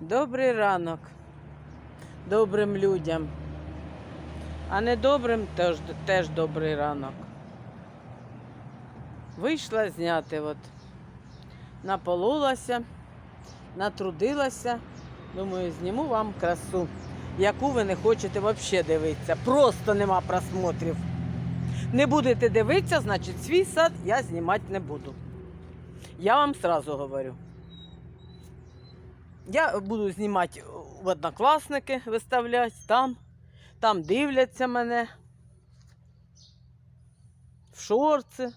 Добрий ранок добрим людям. А недобрим теж, теж добрий ранок. Вийшла зняти, от. напололася, натрудилася. Думаю, зніму вам красу, яку ви не хочете взагалі дивитися. Просто нема просмотрів. Не будете дивитися, значить свій сад я знімати не буду. Я вам сразу говорю. Я буду знімати в однокласники, виставляти там. Там дивляться мене. В шорти.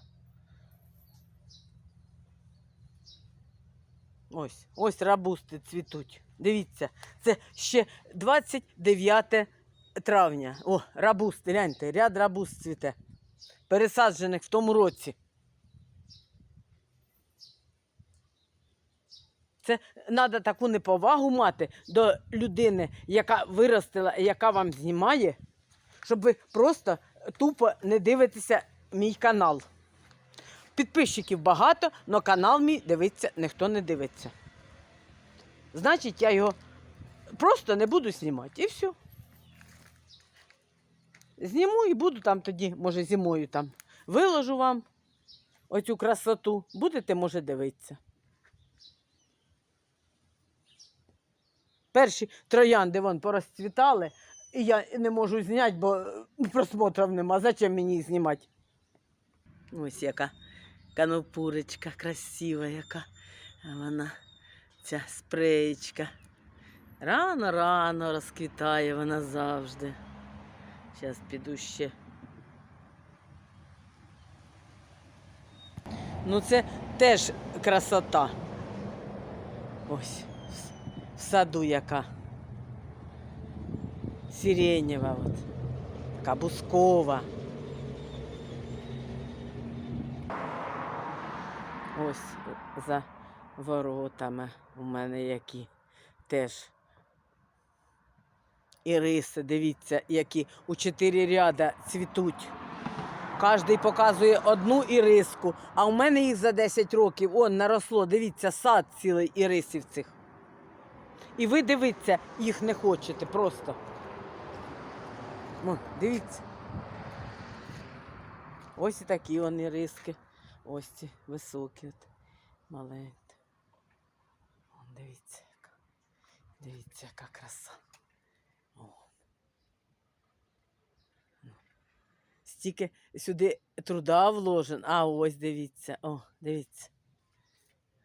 Ось, ось рабусти цвітуть. Дивіться, це ще 29 травня. О, рабусти, гляньте, ряд рабуст цвіте. Пересаджених в тому році. Це треба таку неповагу мати до людини, яка виростила яка вам знімає, щоб ви просто тупо не дивитеся мій канал. Підписчиків багато, але канал мій дивиться, ніхто не дивиться. Значить, я його просто не буду знімати. І все. Зніму і буду там тоді, може, зимою там виложу вам оцю красоту. Будете, може, дивитися. Перші троянди вон порозцвітали, і я не можу зняти, бо е, просмотрів нема. Зачем мені їх знімати? Ось яка канопурочка красива, яка вона, ця спреєчка. Рано-рано розквітає вона завжди. Зараз піду ще. Ну, це теж красота. Ось в саду яка. Сиренєва, от. така. Ось за воротами у мене які теж іриси, дивіться, які у чотири ряда цвітуть. Кожний показує одну іриску, а у мене їх за 10 років он наросло. Дивіться, сад цілий ірисів цих. І ви дивіться, їх не хочете просто. О, дивіться. Ось і такі вони риски. Ось ці високі, от, маленькі. Вон, дивіться, яка. Дивіться, яка краса. О. Ну. Стільки сюди труда вложен. А ось дивіться. О, дивіться.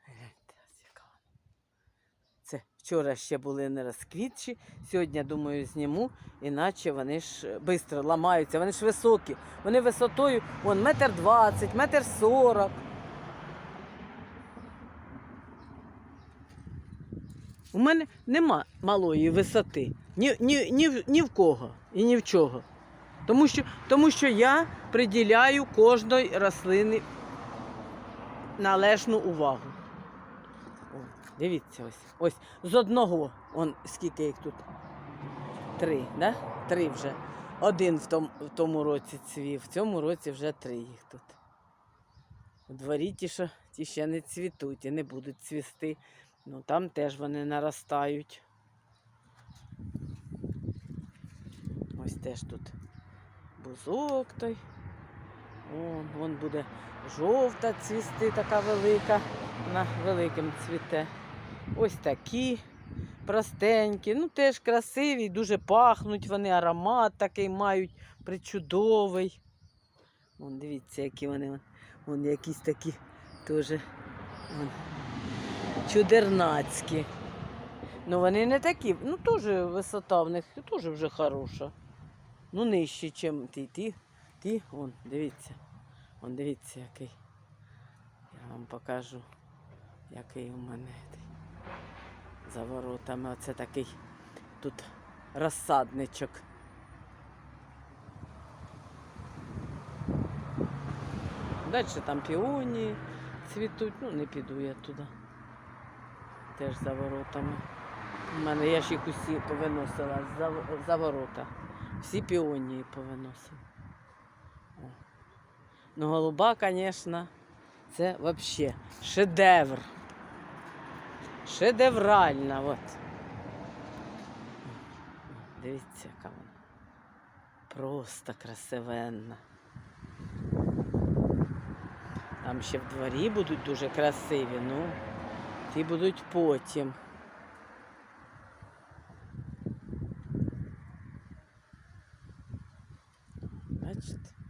Гляньте, ось яка вона. Це вчора ще були не розквітчі, сьогодні, думаю, зніму, іначе вони ж швидко ламаються, вони ж високі. Вони висотою вон, метр двадцять, метр сорок. У мене нема малої висоти. Ні, ні, ні, ні в кого і ні в чого. Тому що, тому що я приділяю кожної рослини належну увагу. Дивіться ось. Ось з одного, он скільки їх тут? Три, да? Три вже. Один в тому, в тому році цвів, в цьому році вже три їх тут. У дворі ті, що ті ще не цвітуть і не будуть цвісти. Ну там теж вони наростають. Ось теж тут бузок той. Вон, вон буде жовта цвісти, така велика, на великим цвіте. Ось такі простенькі, ну теж красиві, дуже пахнуть вони, аромат такий мають причудовий. Вон, дивіться, які вони. Вон, якісь такі теж чудернацькі. Ну вони не такі, ну теж висота в них теж вже хороша. Ну, нижче, ніж ті. Ті, ті, вон, дивіться. Вон, дивіться, який. Я вам покажу, який у мене за воротами. Оце такий тут розсадничок. Далі там піонії цвітуть, ну не піду я туди. Теж за воротами. У мене я ж їх усі повиносила за, за ворота. Всі піонії повиносила. Ну, голуба, звісно, це взагалі шедевр. Шедевральна. от. Дивіться, яка вона. Просто красивенна. Там ще в дворі будуть дуже красиві, ну, ті будуть потім. Бачите?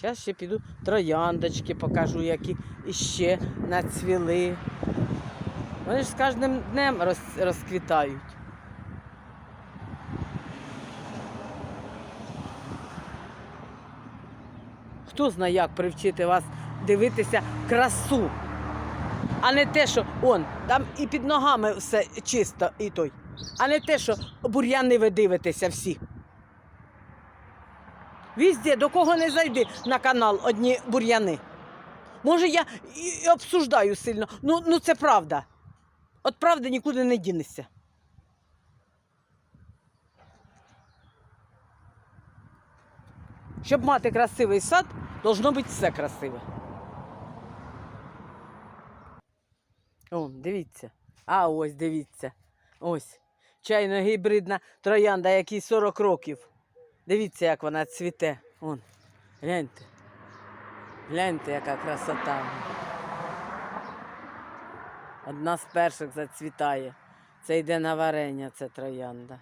Зараз ще піду трояндочки покажу, які іще нацвіли. Вони ж з кожним днем роз, розквітають. Хто знає, як привчити вас дивитися красу, а не те, що он, там і під ногами все чисто і той, а не те, що бур'яни ви дивитеся всі. Візде, до кого не зайди на канал одні бур'яни. Може, я і обсуждаю сильно. Ну, ну це правда. От правда нікуди не дінешся. Щоб мати красивий сад, должно бути все красиве. О, дивіться. А ось дивіться. Ось. Чайно гібридна троянда, якій 40 років. Дивіться, як вона цвіте. Вон. Гляньте. Гляньте, яка красота. Одна з перших зацвітає. Це йде на варення, це троянда.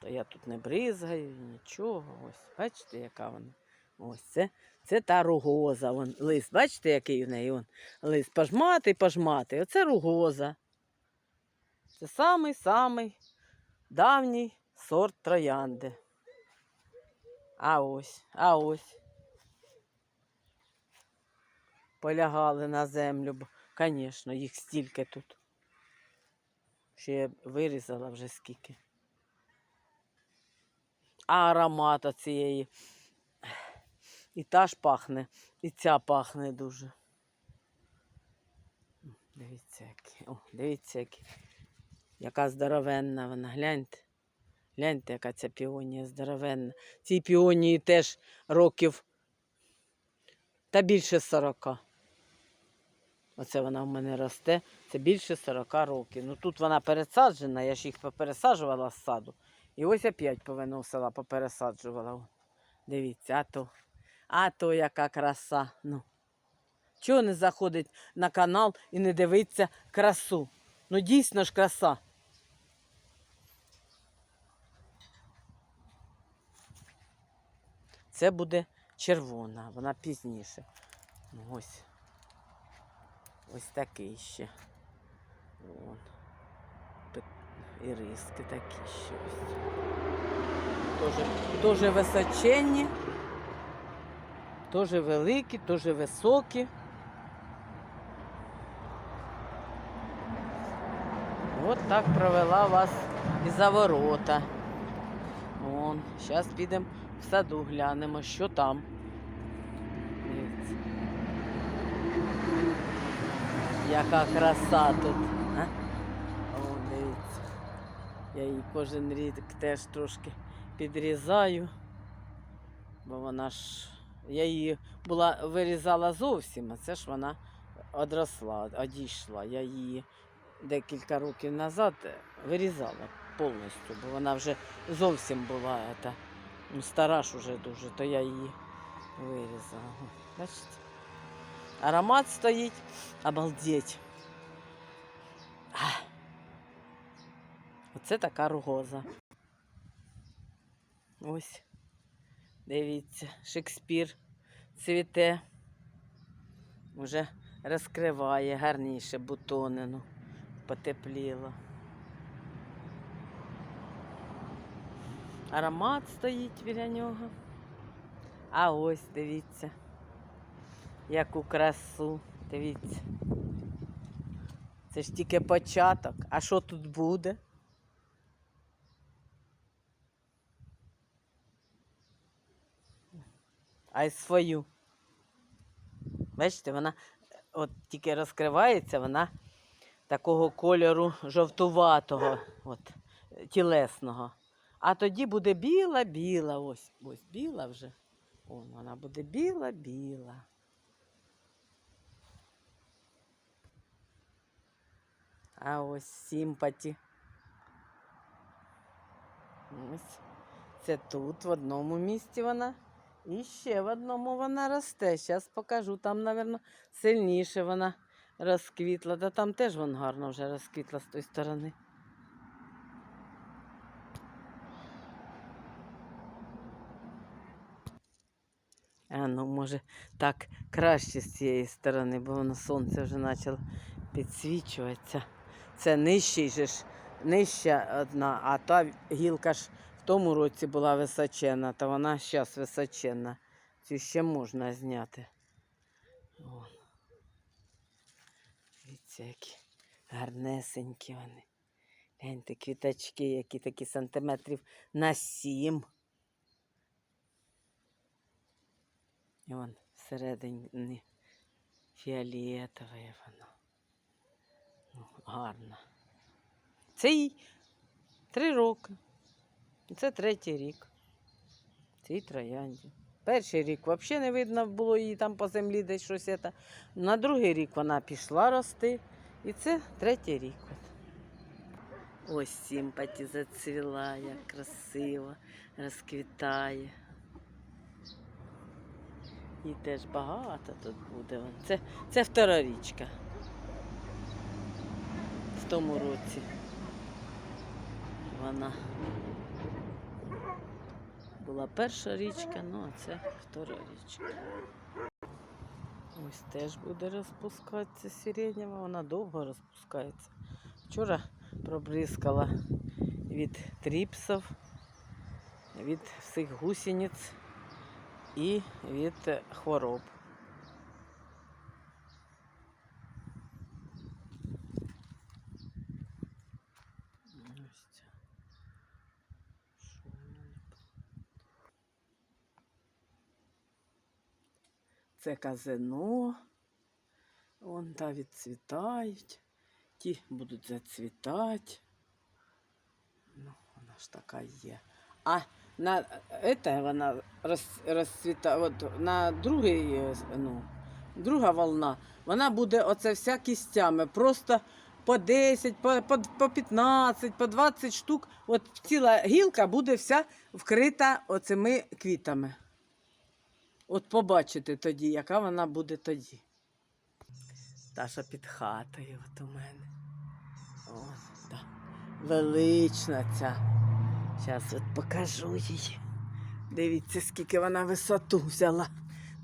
То я тут не бризгаю, нічого. Ось, бачите, яка вона. Ось це, це та ругоза. Вон, лист, бачите, який в неї вон, лист пожматий, пожматий. Оце ругоза. Це самий-самий давній сорт троянди. А ось, а ось. Полягали на землю, бо, звісно, їх стільки тут. Ще я вирізала вже скільки. А аромат цієї. І та ж пахне, і ця пахне дуже. Дивіться, які. О, дивіться, які. Яка здоровенна вона. Гляньте. Гляньте, яка ця піонія здоровенна. Цій піонії теж років та більше 40. Оце вона в мене росте. Це більше 40 років. Ну тут вона пересаджена, я ж їх попересаджувала з саду. І ось опять повиносила, попересаджувала. Дивіться, а то, а то яка краса. Ну. Чого не заходить на канал і не дивиться красу? Ну дійсно ж краса. Це буде червона, вона пізніше. Ну, Ось. Ось такий ще. Вон. І риски такі ще ось. Тоже, дуже височенні, дуже великі, дуже високі. От так провела вас і за ворота. Вон, зараз підемо в саду, глянемо, що там. Яка краса тут. Я її кожен рік теж трошки підрізаю, бо вона ж. Я її була вирізала зовсім, а це ж вона одросла, одійшла. Я її декілька років назад вирізала повністю, бо вона вже зовсім була ета, ну, стара ж уже дуже, то я її вирізала. Бачите? Аромат стоїть, обалдеть. Оце така ругоза. Ось. Дивіться, Шекспір цвіте. Уже розкриває гарніше бутони. Ну, потепліло. Аромат стоїть біля нього. А ось дивіться, яку красу. Дивіться. Це ж тільки початок. А що тут буде? А й свою. Бачите, вона от тільки розкривається, вона такого кольору жовтуватого, от, тілесного. А тоді буде біла-біла. Ось, ось біла вже. О, вона буде біла-біла. А ось сімпаті. Ось. Це тут, в одному місці вона. І ще в одному вона росте. Зараз покажу. Там, мабуть, сильніше вона розквітла. Та там теж вон гарно вже розквітла з тої сторони. Ну, може, так краще з цієї сторони, бо воно сонце вже почало підсвічуватися. Це нижчий же ж, нижча одна, а та гілка ж в тому році була височенна, то вона зараз височенна. Цю ще можна зняти. О. Дивіться, які гарнесенькі вони. Гляньте, квіточки, які такі сантиметрів на сім. І вон всередині фіолетове воно. Ну, гарно. Це їй три роки. Це третій рік. Цій троянді. Перший рік взагалі не видно було її там по землі десь щось. Это. На другий рік вона пішла рости. І це третій рік. Ось симпаті зацвіла, як красиво, розквітає. І теж багато тут буде. Це, це втора річка. В тому році. Вона була перша річка, ну а це втора річка. Ось теж буде розпускатися сиренєва, вона довго розпускається. Вчора пробризкала від тріпсів, від всіх гусениць і від хвороб. Це казино. Вон та відцвітають. Ті будуть зацвітати. Ну, вона ж така є. А на это вона роз, розцвіта, от на другий, ну, друга волна, вона буде оце вся кістями. Просто по 10, по, по, по 15, по 20 штук. От ціла гілка буде вся вкрита оцими квітами. От побачите тоді, яка вона буде тоді. Таша під хатою от у мене. Ось, та. Велична ця. Зараз от покажу її. Дивіться, скільки вона висоту взяла.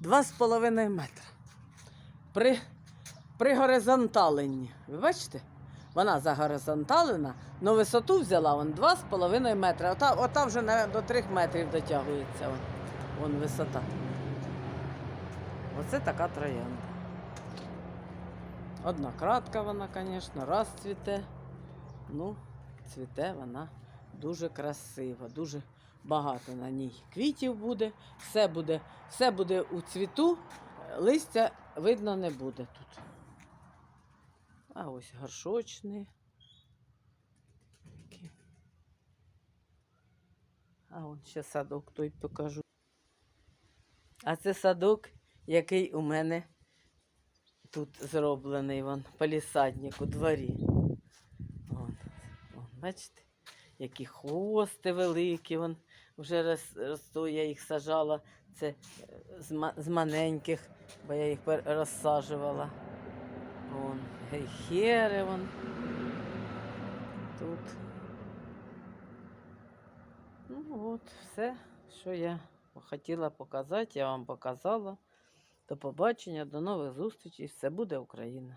Два з половиною метра. При, при горизонталенні. Ви бачите? Вона загоризонталена, але висоту взяла вон два з половиною метра. Ота, ота вже на, до трьох метрів дотягується. Вон, вон висота. Оце така троянда. Одна кратка вона, звісно, раз цвіте. Ну, цвіте вона дуже красиво, дуже багато на ній квітів буде, все буде, все буде у цвіту, листя видно не буде тут. А ось горшочний. А он ще садок той покажу. А це садок, який у мене тут зроблений, вон, палісадник у дворі. Вон, вон, бачите? Які хвости великі, вон вже роз, росту, я їх сажала. Це е, з, з маленьких, бо я їх розсаджувала. Вон, гейхери вон. Тут. Ну от, все, що я хотіла показати, я вам показала. До побачення, до нових зустрічей. Все буде Україна!